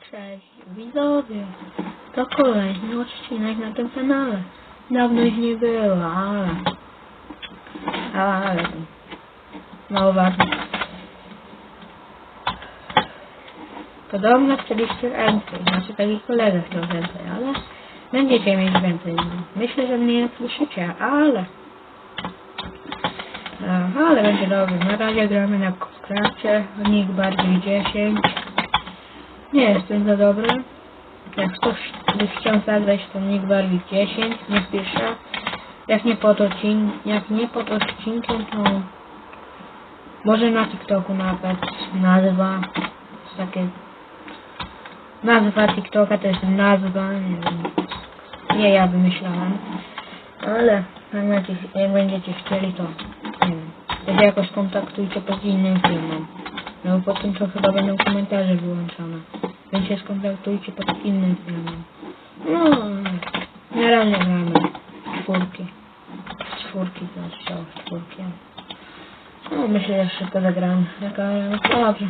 Cześć widzowie, to kolejny odcinek na tym kanale. Dawno ich nie było, ale... Ale... Mało ważne. Podobno chcieliście więcej, znaczy takich kolegów chciał więcej, ale... Będziecie mieć więcej. Myślę, że mnie nie słyszycie, ale... E, Ale będzie dobrze. Na razie gramy na Krafcie, nikt bardziej 10. Nie jestem za dobry. Jak ktoś by chciał zagrać, to nikt bardziej 10, nie pisze. Jak nie pod odcin odcinkiem, to może na TikToku nawet nazwa jest takie nazwa TikToka to jest nazwa, nie wiem. Nie ja wymyślałem. Ale jak będziecie, jak będziecie chcieli, to nie wiem. To się jakoś kontaktujcie pod innym filmem. No bo potem to chyba będą komentarze wyłączone. Więc się skontaktujcie pod innym filmem. No, na razie gramy czwórki. Czwórki, to znaczy się czwórki. No, myślę, że szybko zagramy. Taka, no dobrze.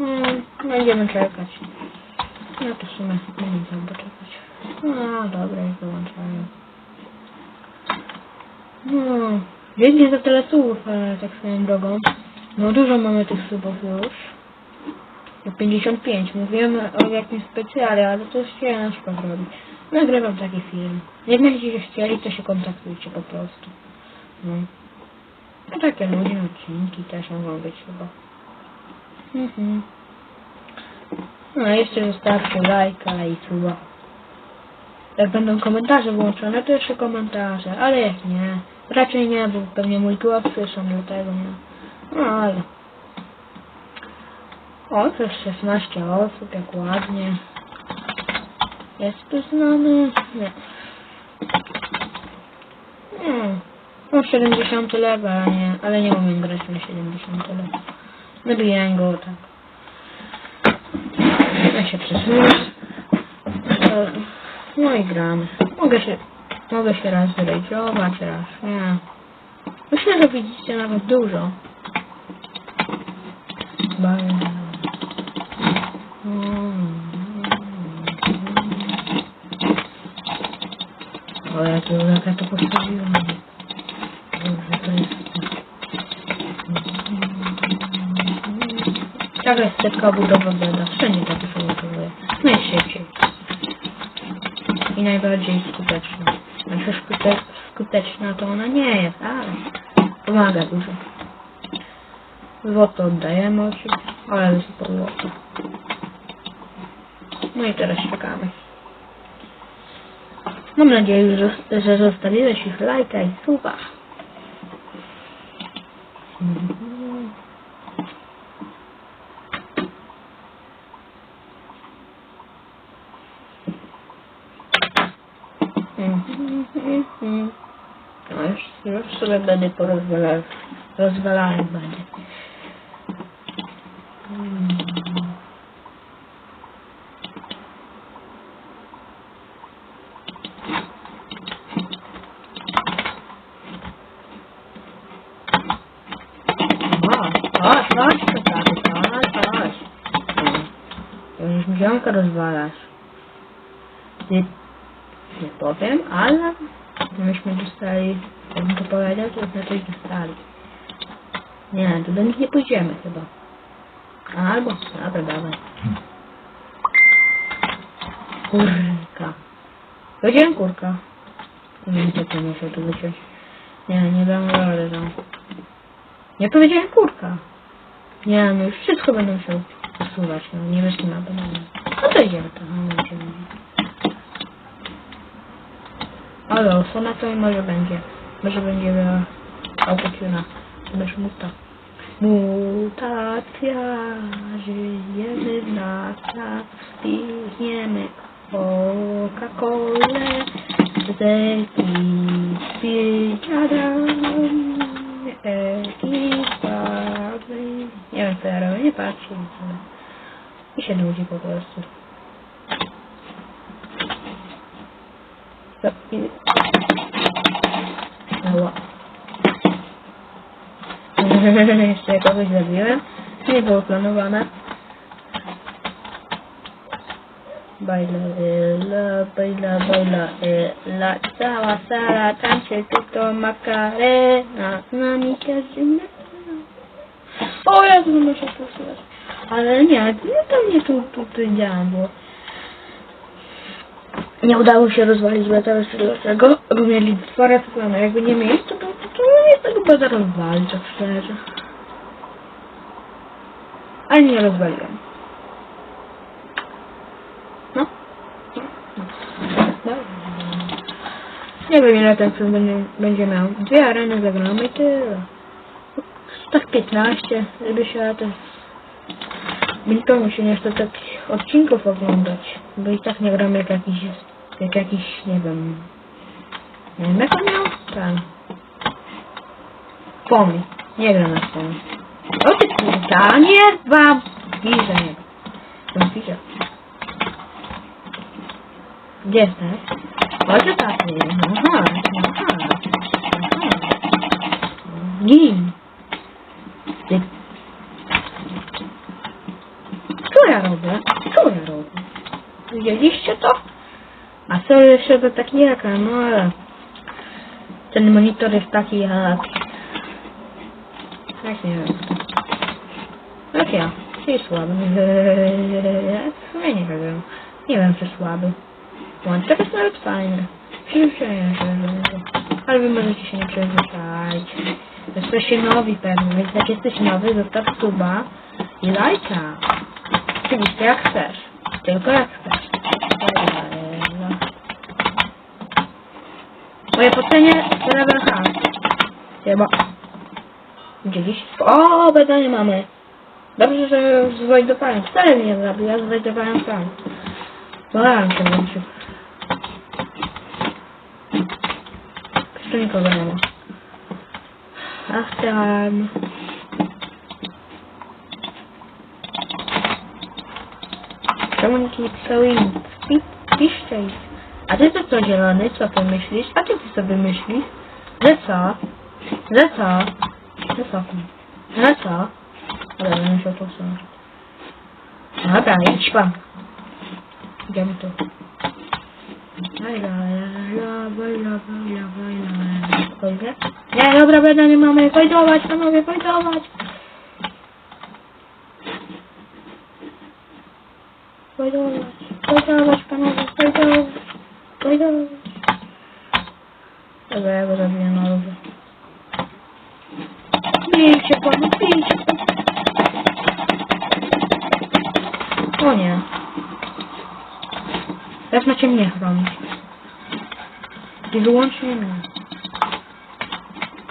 No, będziemy czekać. No to w sumie nie wiem co poczekać. No, dobra, już wyłączają. No, dzięki za tyle subów, ale tak swoją drogą. No dużo mamy tych subów już. No 55. Mówiłem o jakimś specjale, ale to jest ciężko zrobić. Nagrywam taki film. Jak będziecie chcieli, to się kontaktujcie po prostu. No. A takie luźne odcinki też mogą być chyba. Mhm. No jeszcze zostawcie lajka i suba. Jak będą komentarze włączone, to jeszcze komentarze, ale jak nie, raczej nie, bo pewnie mój głos słyszą, dlatego nie. No ale... O, to jest 16 osób, jak ładnie. Jest tu znany? Nie. Nie. No 70 level, ale nie, ale nie umiem grać na 70 level. Nabijałem go tak. Ja się przesunę. No i gramy. Mogę się, mogę się raz zrejdziować, raz nie. Myślę, że widzicie nawet dużo. Jak ja to postawiłem. Boże, to jest... Taka jest setka budowa beda. Wszędzie takie się budowuje. Najszybciej. I najbardziej skuteczna. Znaczy skute skuteczna to ona nie jest, ale pomaga dużo. Złoto oddajemy oczywiście, ale po złoto. No i teraz czekamy. Mam nadzieję, że, że zostawiłeś ich lajka i suba. Mhm. Mhm. No już, już sobie będę porozwalał. Rozwalałem będę. Chodź, chodź, chodź, chodź, chodź. Już ziomka rozwalasz. Nie, nie powiem, ale myśmy dostali, jakbym to powiedział, to znaczy dostali. Nie, tu do nich nie pójdziemy chyba. Albo, dobra, dawaj. Kurka. Powiedziałem kurka. Nie wiem, co to muszę tu wyciąć. Nie, nie dam rady tam. Nie powiedziałem kurka. Nie, no już wszystko będę musiał usuwać, no niebieskie mapy, no. No to idziemy to, no idziemy. Ale osłona to i może będzie. Może będzie miała autotuna. Będziesz muta. Mutacja, żyjemy w latach, pijemy Coca-Colę, z ekipiadami, ekipami. Nie wiem co ja robię, nie patrzę. I się nudzi po prostu. Stop. I... Ała. Jeszcze kogoś zabiłem. Nie było planowane. Baila, la, baila, baila, la, cała sala tańczy, tylko makarena, z nami każdy ma. O, ja tu muszę posłuchać. Ale nie, nie to mnie tu, tu, tu działam, bo nie udało się rozwalić batera dlaczego? Bo mieli dwa reklamy. Jakby nie mieli, to, to, to, to nie tego rozwalić, tak szczerze. Ale nie rozwaliłem. No. No. Nie wiem ile ten film będzie, będzie miał. Dwie areny zagramy i tyle. Tak 15, żeby się też... Nikomu się nie chce takich odcinków oglądać, bo i tak nie gramy jak jakiś, jak jakiś, nie wiem, nie wiem jak on miał? Ten. Pomi. Nie gram na Pomi. O ty kurta, nie wam! Widzę nie. Tam widzę. Gdzie jesteś? O ty taki. Aha, aha. Aha. Gin. Ty co ja robię? Co ja robię? Widzieliście to? Co jeszcze to taki jaka, no ale... Ten monitor jest taki jak... Jak nie wiem. Jak ja. Czyli słaby. Ja nie wiem. Nie wiem, czy słaby. Łączek jest nawet fajny. Przyzwyczaję się, ale wy możecie się nie przyzwyczaić. Jesteście nowi pewnie, więc jak jesteś nowy, zostaw suba i lajka. Oczywiście jak chcesz. Tylko jak chcesz. Eee, Moje pocenie Level Hunt. Chyba. Gdzieś. O, badanie mamy. Dobrze, że zwajdowałem. Wcale mnie nie zabił, ja zwajdowałem sam. Bałem się włączył. Jeszcze nikogo nie ma. Ach tam. Czemu nikt nie pisał im? Pi- Piszcie ich. A ty to co zielony? Co ty myślisz? A ty ty sobie myślisz? Że co? Że co? Że co? Że co? Ale ja muszę to są. Dobra, idź pan. Idziemy tu. Nie, dobra, będę nie mamy. Fajdować, panowie, fajdować. Fajdować, fajdować, panowie, fajdować. Fajdować. Dobra, ja go zabiję na luzie. Bijcie pan, bijcie pan. O nie. Teraz macie mnie chronić. I wyłącznie mnie.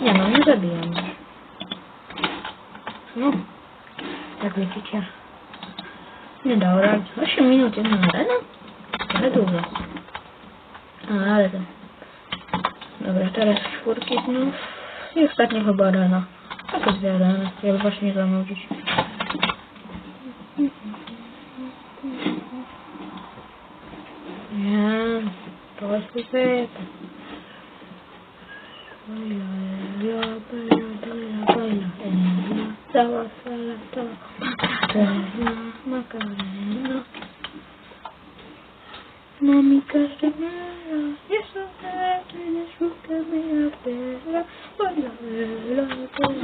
Nie no, nie zabiję mnie. No. Jak widzicie. Nie dało rady. 8 minut jedna arena? Ale dużo. Ale to... Dobra, teraz czwórki znów. I ostatnia chyba arena. To dwie areny. Ja właśnie zanudzić. Nie, to jest pyta. Cała sala to makarena, makarena. Mami każdy mera, jest to nie szukamy. Baila, baila, baila.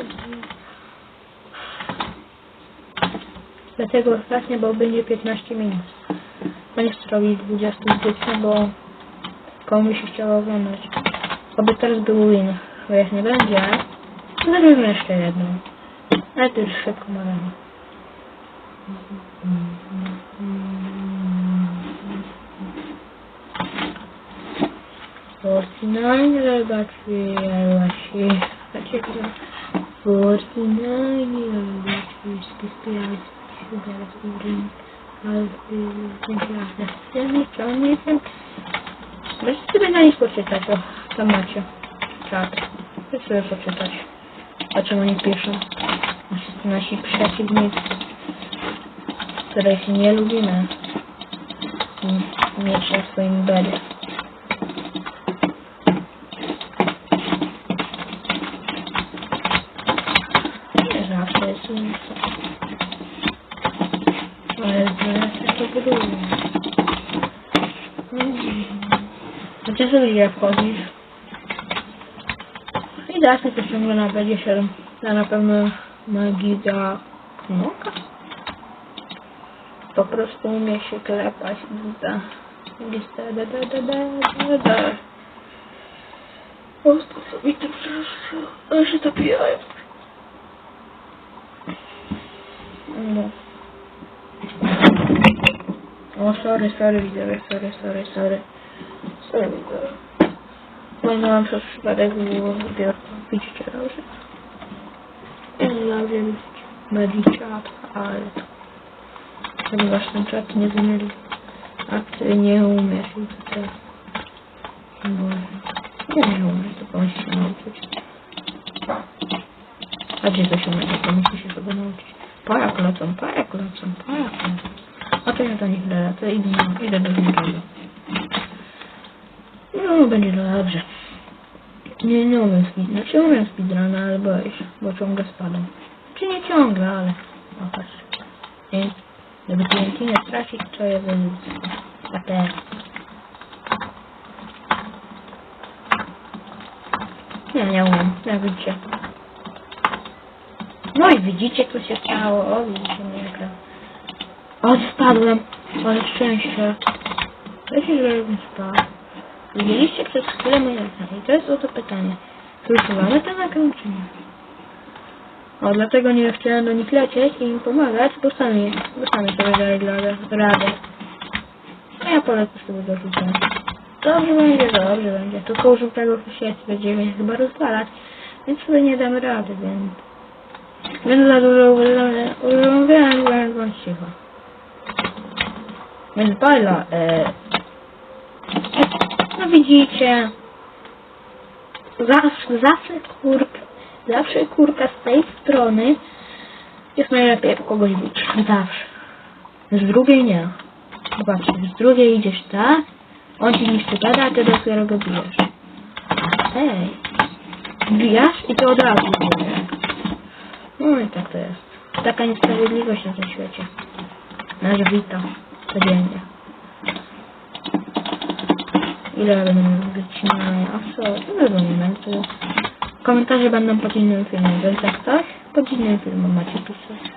Dlatego ostatnia, bo będzie 15 minut. No nie chcę robić 20 stycznia, bo komuś się chciało oglądać. Oby teraz był win. Bo jak nie będzie, to zrobimy jeszcze jedną. Ale to już szybko mamy. Forty-nine, spispiać, teraz urin. Ale ja nie chciałam, nie wiem. Możecie sobie na nich poczytać, o, tam macie. Czat. Chcę sobie poczytać. O czym oni piszą. Nasi, nasi przeciwnicy, których nie lubimy m- mieć na swoim bedzie. Nie zawsze jest nic. Ale zaraz ja to buduję. Sobie gdzie wchodzisz? I mi to ciągle na B7. Ja na pewno ma giga knoka. Po prostu umie się klepać. Giga da da da da da da. O, to mi to przeszło. Ale się to pijają. No. O, sorry, sorry, widzowie, sorry, sorry, sorry. Płynąłem przez przypadek w zbiorku. Widzicie dobrze? Ja wiem, Medichat, ale to... Ponieważ ten czat nie zmieli. A ty nie umiesz i to. Boże. Nie, umiesz, to musisz się nauczyć. A gdzie to się umiesz, to musisz się tego nauczyć. Pajak lecą, pajak lecą, pajak lecą. A to ja do nich lecę, idę, idę do niczego. No, będzie dobrze. Nie, nie umiem speed, znaczy umiem speedruna, ale boję się, bo ciągle spadam. Czy nie ciągle, ale... O, patrz. Nie, gdyby TNT nie stracić, to ja bym... A teraz. Nie, nie umiem, jak widzicie. No i widzicie, co się stało. O, widzicie, nie gram. O, spadłem. Ale szczęście. Wiecie, że bym spadł. Widzieliście przez chwilę moje ekran. I to jest oto pytanie. Czy usuwamy ten ekran, czy nie? O, dlatego nie chciałem do nich lecieć i im pomagać, bo sami, bo sami sobie dali radę. A ja polecę sobie dorzucę. Dobrze będzie, dobrze będzie. Tylko użył tego świeci będziemy chyba rozwalać, więc sobie nie damy rady, więc... Więc za dużo używam, więc bądź cicho. Więc bajla, e... Widzicie, zawsze, zawsze zawsze kurka z tej strony jest najlepiej jak kogoś bić. Zawsze. Z drugiej nie. Zobaczcie, z drugiej idziesz tak, on ci niszczy gada, a ty dopiero go bijesz. A tej bijasz i to od razu bijesz. No i tak to jest. Taka niesprawiedliwość na tym świecie. Nasz wita codziennie. Ile będę wycinania? A co? Ile momentu? Komentarze będą pod innym filmem, więc jak coś, pod innym filmem macie pisać.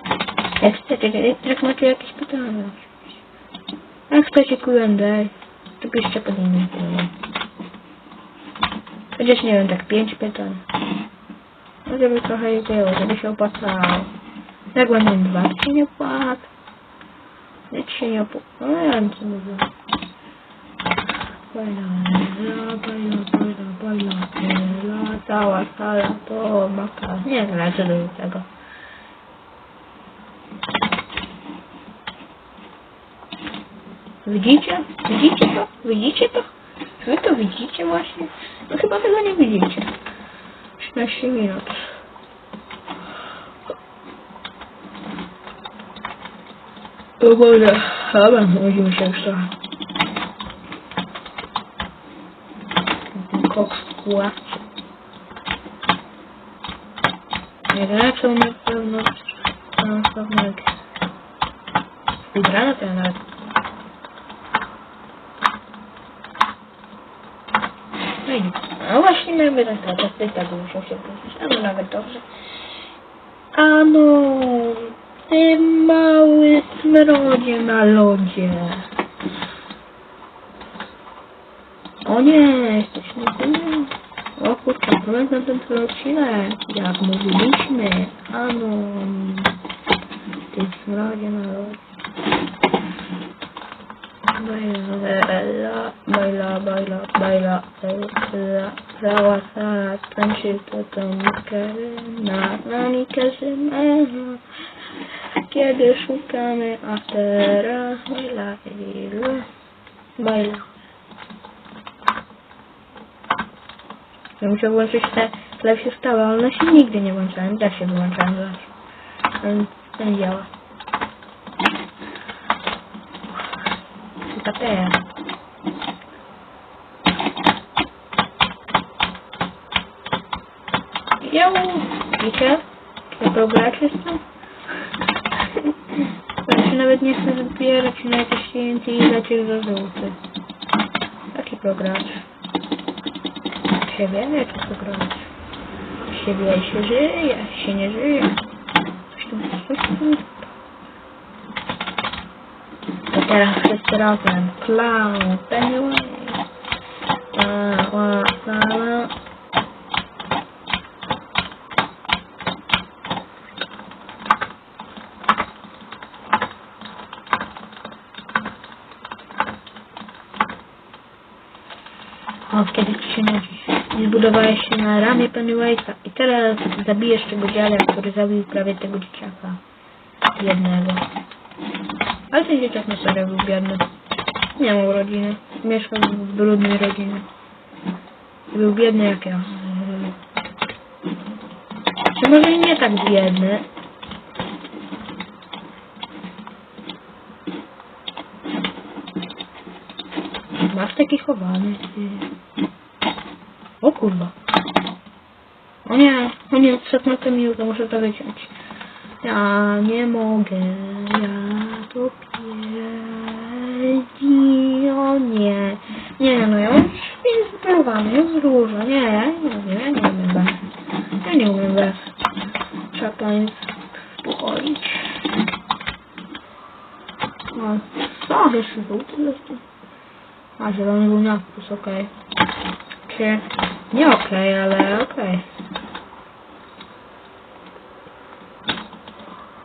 Jak chcecie, jak macie jakieś pytania. Jak chcecie Q&A, to piszcie pod innym filmem. Chociaż nie wiem, tak pięć pytań. No żeby trochę je było, żeby się opłacało. Jak będę dwa, to się nie opłaca. Nic się nie opłaca. No ja wiem co mówię. Baila, baila, baila, baila, baila, cała sala to maka. Nie to do tego. Widzicie? Widzicie to? Widzicie to? Wy to widzicie właśnie? No chyba tego nie widzicie. 13 minut. Boże, dobra, nudzimy się już. Koks kła. Nie lecą na pewno na pewno jak Speedruna to ja nawet No i. No właśnie mamy tak to, to ty tak muszą się pójść. A no nawet dobrze. Ano, ty mały smrodzie na lodzie. O nie, jesteś na tym. O kurczę, pamiętam ten twój odcinek, jak mówiliśmy. Ano, ty smrodzie na lodzie. Baila, baila, baila, baila, baila, cała sala tańczy to tą na nami każdego. Kiedy szukamy aftera, baila, baila, baila. Ja muszę włączyć te lepsze stałe, ale one się nigdy nie włączają, da się wyłączają zawsze. Ale to nie działa. Tylko teraz. Jau, wiecie? Jak grać jestem? Ja się nawet nie chcę zbierać na jakieś TNT i lecieć za żółty. Taki progracz. Się wie, co tu robić. Się wie, się żyje, się nie żyje. Coś tu, coś tu. To teraz wszyscy razem. Clown, Pennywise. La, la, la, la. O, kiedy ci się nudzi. I zbudowałeś się na ramię Pennywise'a i teraz zabijesz tego dziada, który zabił prawie tego dzieciaka. Jednego. Ale ten dzieciak na serio był biedny. Nie miał rodziny. Mieszkał w brudnej rodzinie. Był biedny jak ja. Czy może nie tak biedny? Masz taki chowany. O kurwa. O nie, o nie, przed notem minuta, muszę to wyciąć. Ja nie mogę, ja to pierdzi, o nie. Nie no, ja już jest wyplowany, jest dużo, nie, ja nie umiem, ja nie umiem bez. Ja nie umiem bez. Trzeba państwu tu chodzić. O, co, jeszcze jest tu? A, zielony był na plus, okej. Czy... Nie okej, ale okej.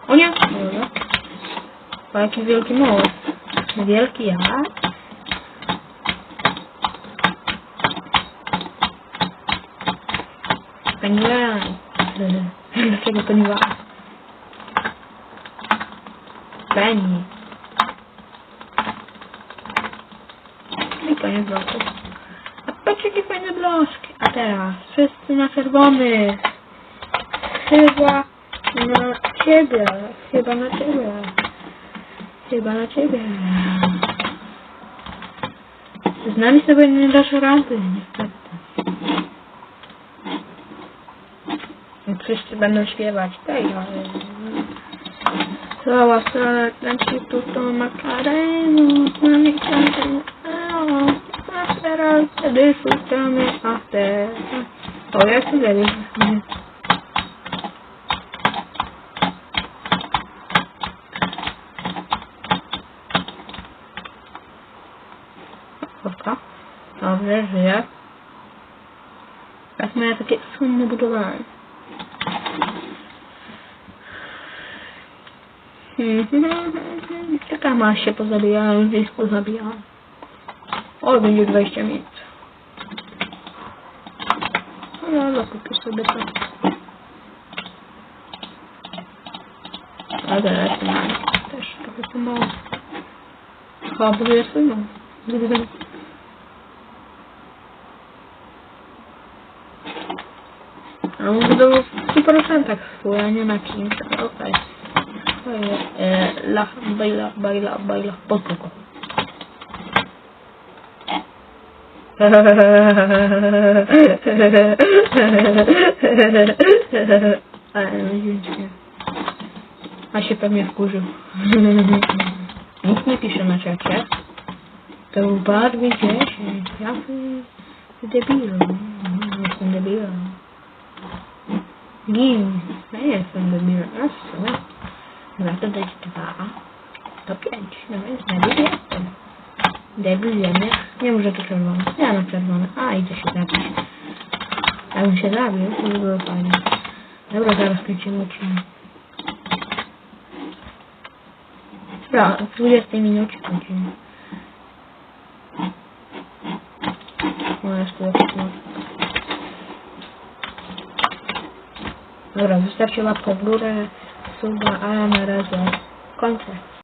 O nie! Dobra. O, jaki wielki most. Wielki ja? Peniwaj. Dlaczego peniwaj? Penny. I koniec bloku. Patrz fajne bloczki. A teraz wszyscy na czerwony. Chyba na ciebie. Chyba na ciebie. Chyba na ciebie. Z nami sobie nie dasz rady, niestety. Wszyscy będą śpiewać ale... Cała strona tu to makarenu, mnie kręci, a teraz wtedy szukamy, a teraz... O, ja tu wiem. Dobra. Dobrze, żyję. Teraz moje takie słynne budowanie. Taka ma się pozabijałem, gdzieś pozabijałem. O, będzie 20 minut. No, zakupię sobie to. A teraz też trochę pomału. Chyba swój dom. A on budował w 100% swój, a nie na kimś, okej. Eh, la baila, baila, baila, poco. A się pewnie wkurzył. Nikt nie pisze na czacie. To był Barbie 10. Ja debilem. Jestem debilem. Nie, ja jestem debilem. A co? Chyba to dać dwa. To pięć. No więc debil jestem. Debil wiemy. Nie może to czerwone. Ja na czerwone. A, idzie się zabić. Jakbym się zabił, to by było fajnie. Dobra, zaraz kręcimy odcinek. Dobra, w 20 minucie kończymy. No, jeszcze jest Dobra, wystarczy łapkę w górę, suba, a ja na razie kończę.